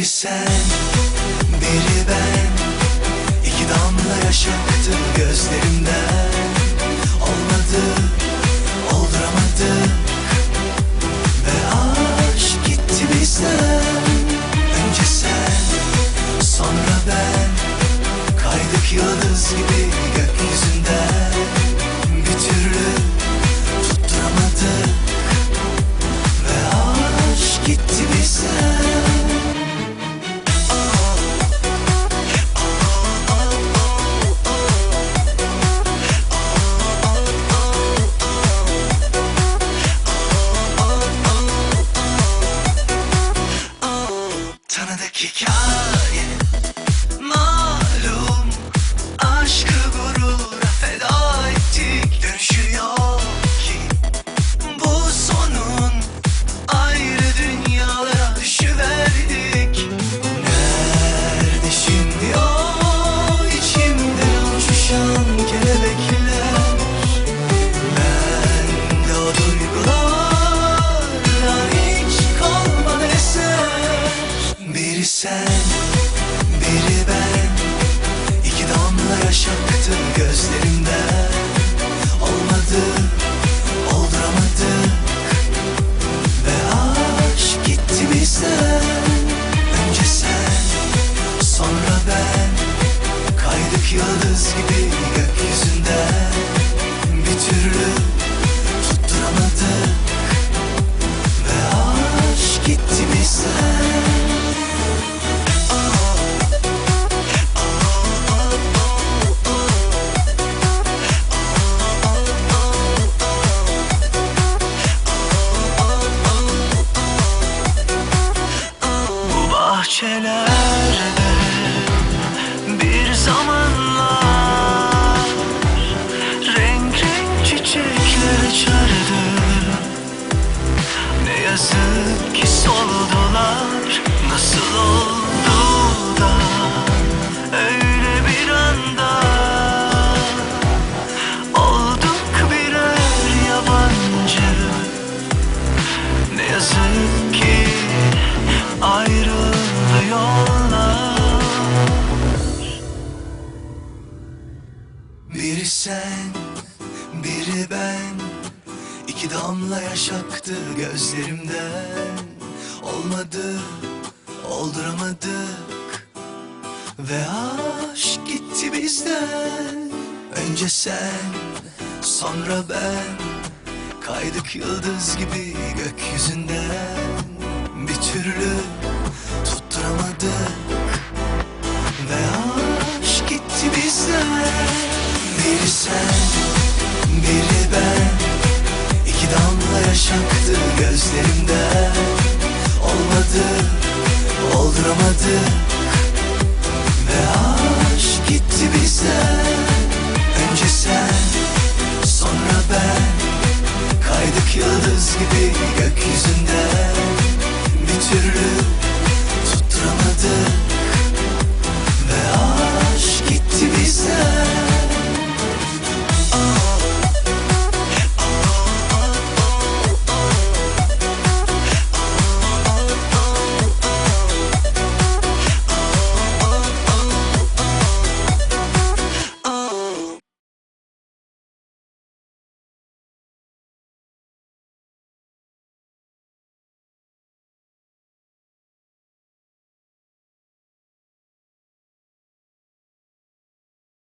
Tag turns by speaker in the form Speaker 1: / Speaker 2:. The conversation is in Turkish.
Speaker 1: Biri sen, biri ben. İki damla yaş aktı gözlerimden Olmadı, olduramadık Ve aşk gitti bizden. Önce sen, sonra ben. Kaydık yıldız gibi gökyüzünden. Bir türlü tutturamadık. Ve aşk gitti bizden. Sen, biri ben. İki damla yaş aktı gözlerimden. Olmadı, olduramadık. Ve aşk gitti bizden. Önce sen, sonra ben. Kaydık yıldız gibi gökyüzünden. Bir türlü tutturamadık. Ve aşk gitti bizden yazık ki soldular nasıl oldu öyle bir anda olduk birer yabancı. Ne ayrıldı yollar Biri sen, Damla yaş aktı gözlerimden. Olmadı, olduramadık. Ve aşk gitti bizden. Önce sen, sonra ben. Kaydık yıldız gibi gökyüzünden. Bir türlü tutturamadık. Ve aşk gitti bizden. Biri sen, biri Kaydık